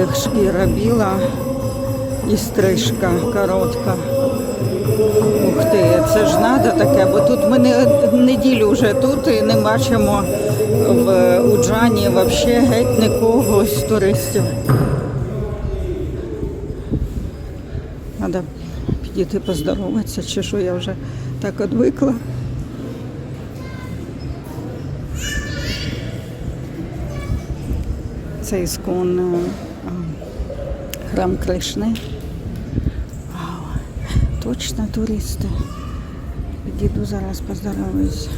у яких шкіра біла і стрижка коротка. Ух ти, це ж треба таке, бо тут ми не, неділю вже тут і не бачимо в Уджані взагалі геть нікого з туристів. Треба підійти поздороватися, чи що я вже так одвикла. Це іскон а, храм Кришни. Вау, точно туристи. Підійду зараз поздороваюсь.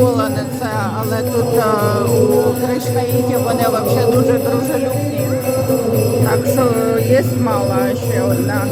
Не на це, але тут а, у Кришнаїті вони взагалі дуже дружелюбні. Так що є мало ще одна.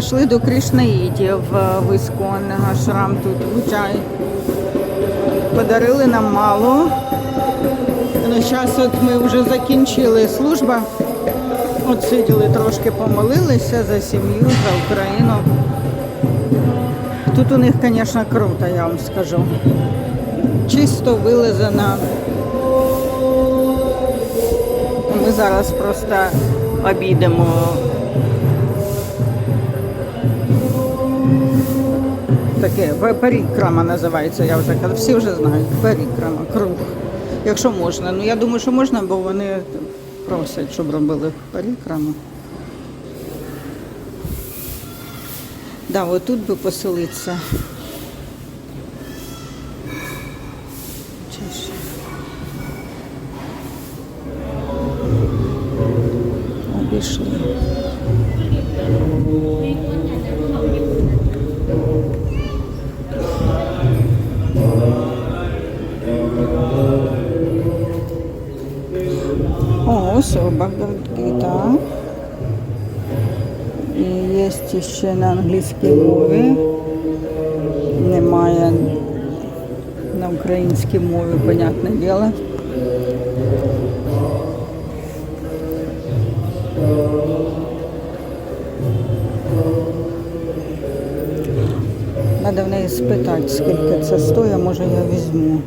Зайшли до Кришнаїдів в Іскон, шрам тут Гуджай. Подарили нам мало. Ну, зараз от ми вже закінчили службу. От сиділи трошки помолилися за сім'ю, за Україну. Тут у них, звісно, круто, я вам скажу. Чисто вилизано. Ми зараз просто обійдемо таке парікрама називається, я вже казала. Всі вже знають. Парікрама, круг. Якщо можна. Ну я думаю, що можна, бо вони просять, щоб робили парікраму. Да, отут би поселитися. На англійській мові. Немає на українській мові, понятне діло. Треба в неї спитати, скільки це стоїть, може я візьму.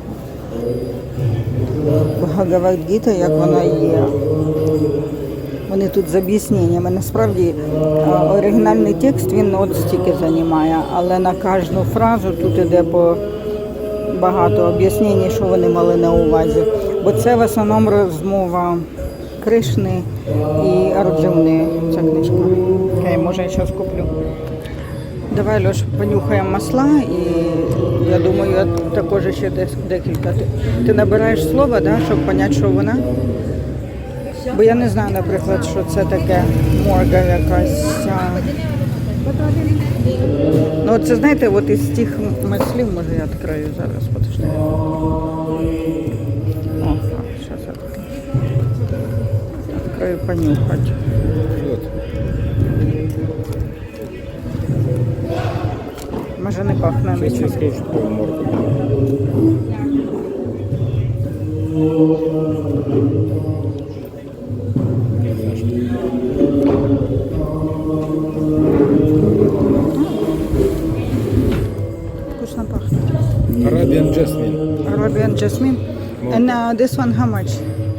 Бхагавадгіта, як вона є. Вони тут з об'ясненнями. Насправді оригінальний текст він от стільки займає, але на кожну фразу тут іде по багато об'яснень, що вони мали на увазі. Бо це в основному розмова Кришни і Арджуни. Ця книжка. Окей, може я зараз куплю. Давай, Льош, понюхаємо масла і я думаю, я також ще десь декілька. Ти, ти набираєш слово, да, щоб зрозуміти, що вона? Бо я не знаю, наприклад, що це таке морга якась. Ну, це знаєте, от із тих маслів, може я відкрию зараз, подожди. О, зараз я відкрию понюхати. Може не пахне нічим. тебе Вкусно пахнет. Arabian Jasmine. Arabian jasmine. And uh, this one how much?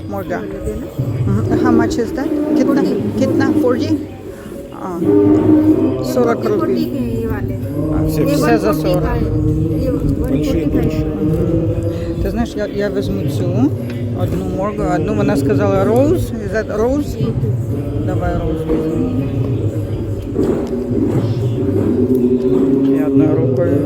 Morga. Mhm. How much is that? कितना कितना 40? А, 40 рублей. ये वाले Все, ये все за 140 40. का है। ये 140 большие, का है। большие. Ти знаєш, я, я візьму цю, одну моргу, одну вона сказала роуз. Роуз? Давай роуз візьму. Я одною рукою.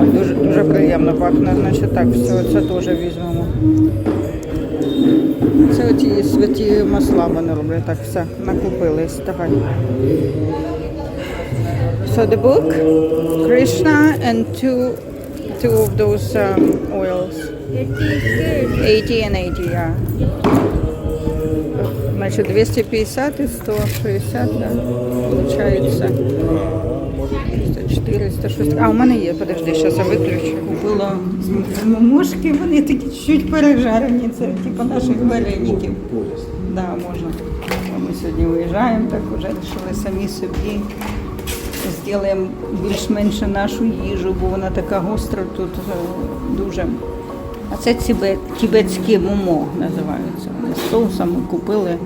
Ой, дуже, дуже приємно пахне. Значить так, все, це теж візьмемо. Це оті святі масла вони роблять. Так, все, накупились. Давай. So the book, Krishna and two two of those um, oils. 80 and 80, yeah. Значит, 250 и 160, да, получается. 400, 600. А, у мене є, подожди, зараз я виключу. Купила мушки, вони такі чуть-чуть пережарені, це типу наших вареників. Да, можна. Ми сьогодні виїжджаємо, так вже вирішили самі собі зробимо більш-менш нашу їжу, бо вона така гостра тут е, дуже. А це тібе, тібетське момо називаються. Вони з соусами купили.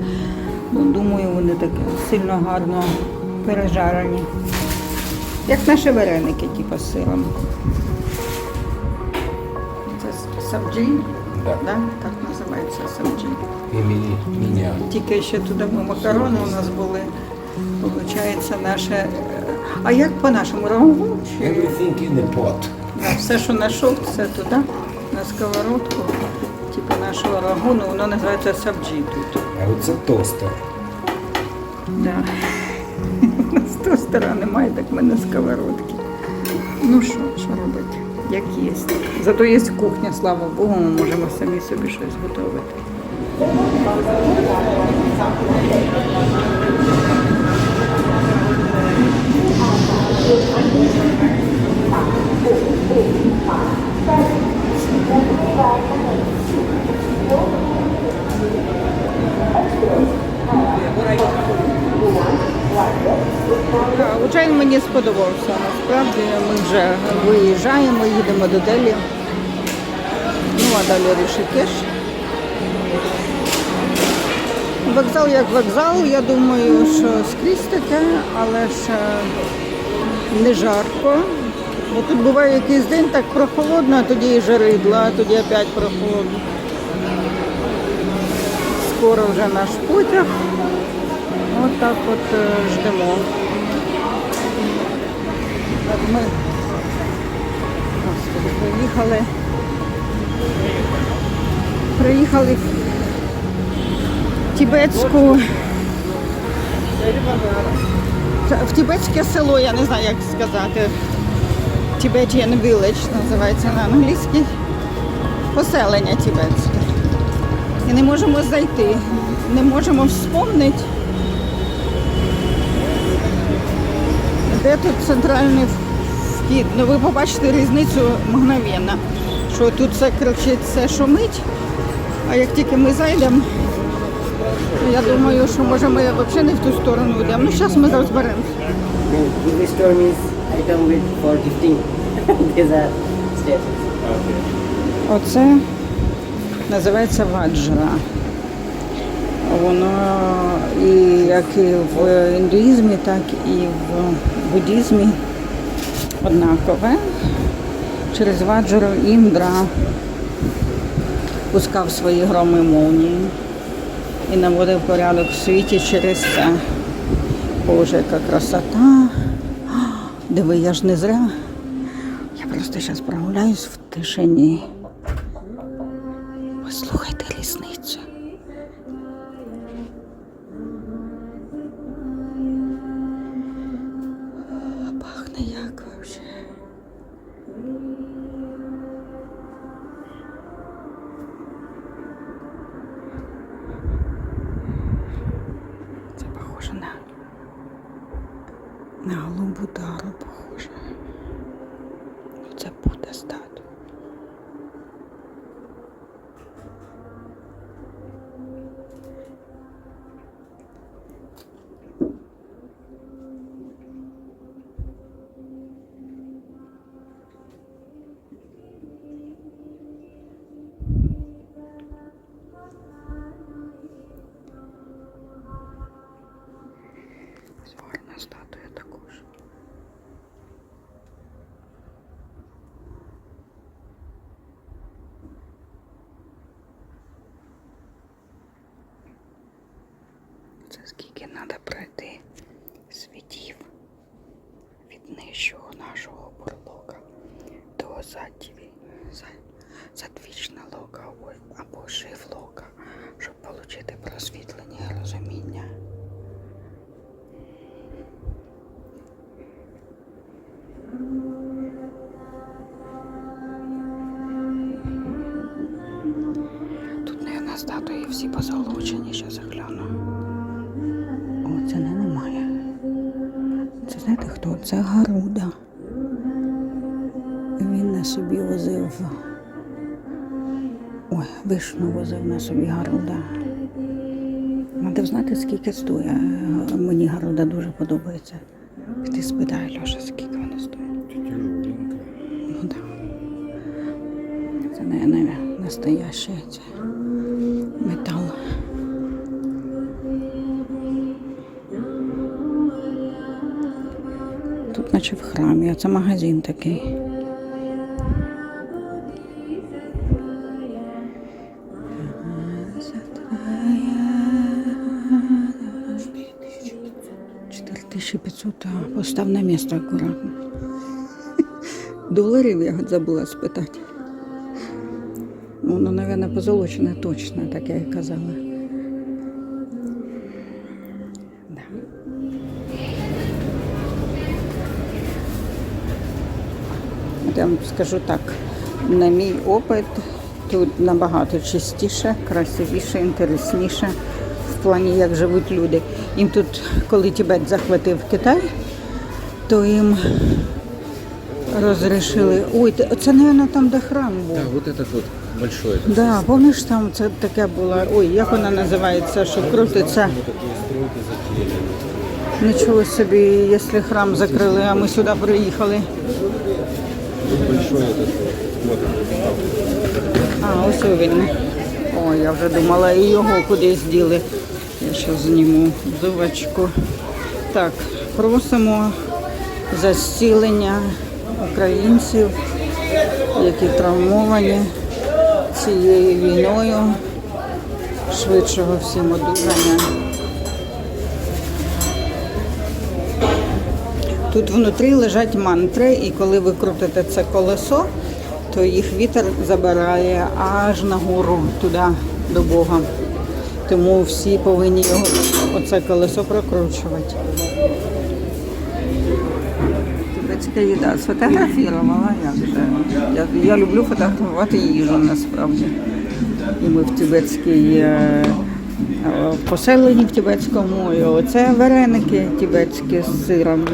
Ну, думаю, вони такі сильно гарно пережарені. Як наші вареники, типу, з сиром. Це сабджі, Да. да? так називається сабджі. Тільки ще туди макарони у нас були. Получається наше. е, А як по-нашому рагу? Everything in the pot. Все, що знайшов, все туди, на сковородку. Типу нашого рагу, ну воно називається сабджі тут. А оце тостер. Да. З того сторони немає, так в мене сковородки. Ну що, що робити? Як є. Зато є кухня, слава Богу, ми можемо самі собі щось готувати. Учень мені сподобався. Насправді ми вже виїжджаємо, їдемо до Делі. Ну, а далі Рішикеш. Вокзал як вокзал, я думаю, що скрізь таке, але ж не жарко. Бо тут буває якийсь день так прохолодно, а тоді і жаридла, а тоді опять прохолодно. Скоро вже наш потяг. От так от е, ждемо. От ми Господи, приїхали. Приїхали в Тібетську. Це В тібетське село, я не знаю, як сказати. Tibetan Village називається на англійській. Поселення тібетське. І не можемо зайти, не можемо вспомнити, де тут центральний вхід. Ну ви побачите різницю мгновенно, що тут все кричить, все шумить, а як тільки ми зайдемо, я думаю, що може ми взагалі не в ту сторону йдемо. Ну зараз ми розберемося. With for gifting. These are stairs. Оце називається ваджра. Воно і як і в індуїзмі, так і в буддізмі однакове. Через ваджру Індра пускав свої громи молнії і наводив порядок в світі через це. Боже, яка красота. Диви, я ж не зря. Я просто зараз прогуляюсь в тишині. Всі позолочені, ще загляну. О, це не немає. Це знаєте хто? Це Гаруда. Він на собі возив. Ой, вишну возив на собі Гаруда. Надо знати, скільки стоїть. Мені Гаруда дуже подобається. Ти спитай, Льоша, скільки воно стоїть. Ну да. Це, наверное, настоящий це наче в храмі, це магазин такий. Тисячі п'ятсот, постав на місце акуратно. Доларів я забула спитати. Ну, Воно, мабуть, позолочене точно, так я і казала. Я вам скажу так, на мій опит тут набагато чистіше, красивіше, інтересніше в плані, як живуть люди. Їм тут, коли Тібет захватив Китай, то їм розрішили. Ой, це, мабуть, там, де храм був. Да, вот этот вот большой. Да, помниш, там це таке було. Ой, як вона називається, що крутиться. Нічого собі, якщо храм закрили, а ми сюди приїхали. А, ось він. Ой, я вже думала, і його кудись діли. Я ще зніму зувачку. Так, просимо за українців, які травмовані цією війною. Швидшого всім одужання. Тут внутрі лежать мантри, і коли ви крутите це колесо, то їх вітер забирає аж нагору туди до Бога. Тому всі повинні його оце колесо прокручувати. Тибетська їда сфотографувала. Як же. Я, я люблю фотографувати їжу насправді. І ми в тибетській е, поселенні в тибетському. І оце вареники тибетські з сиром,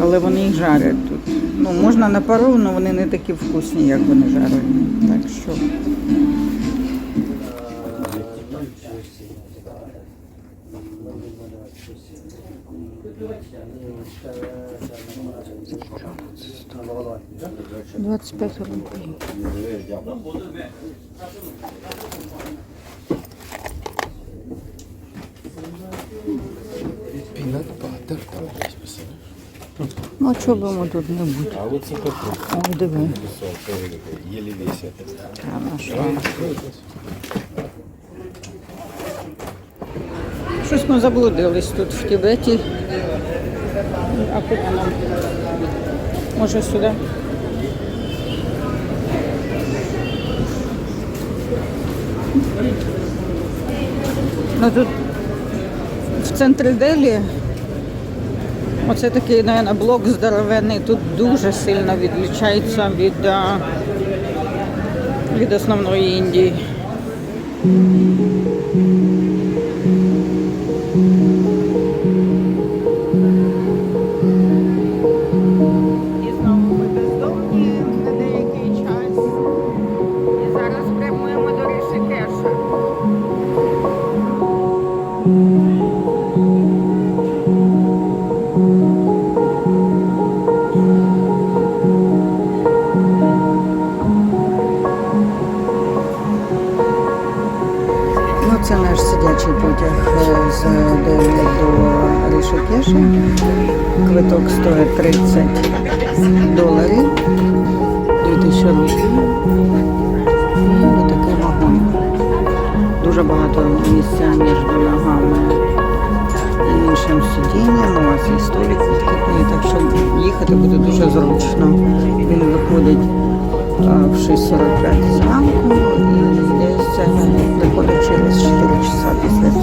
але вони їх жарять тут. Ну, можна на пару, але вони не такі вкусні, як вони жарені. Так що. Двадцять п'ять років. Ну, а чого б йому тут не бути? А вот сухофрукт. О, диви. А на що? Щось ми заблудились тут в Тибеті. А куди нам? Може сюди? Ну тут в центрі Делі оце такий, мабуть, блок здоровенний. Тут дуже сильно відлічається від, від основної Індії. До Квиток стоїть 30 доларів, 2000 рублів. І такий вагон. Дуже багато місця між ногами і іншим сидінням. У вас є столик відкритий, так що їхати буде дуже зручно. Він виходить в 6.45 зранку і десь приходить через 4 часа після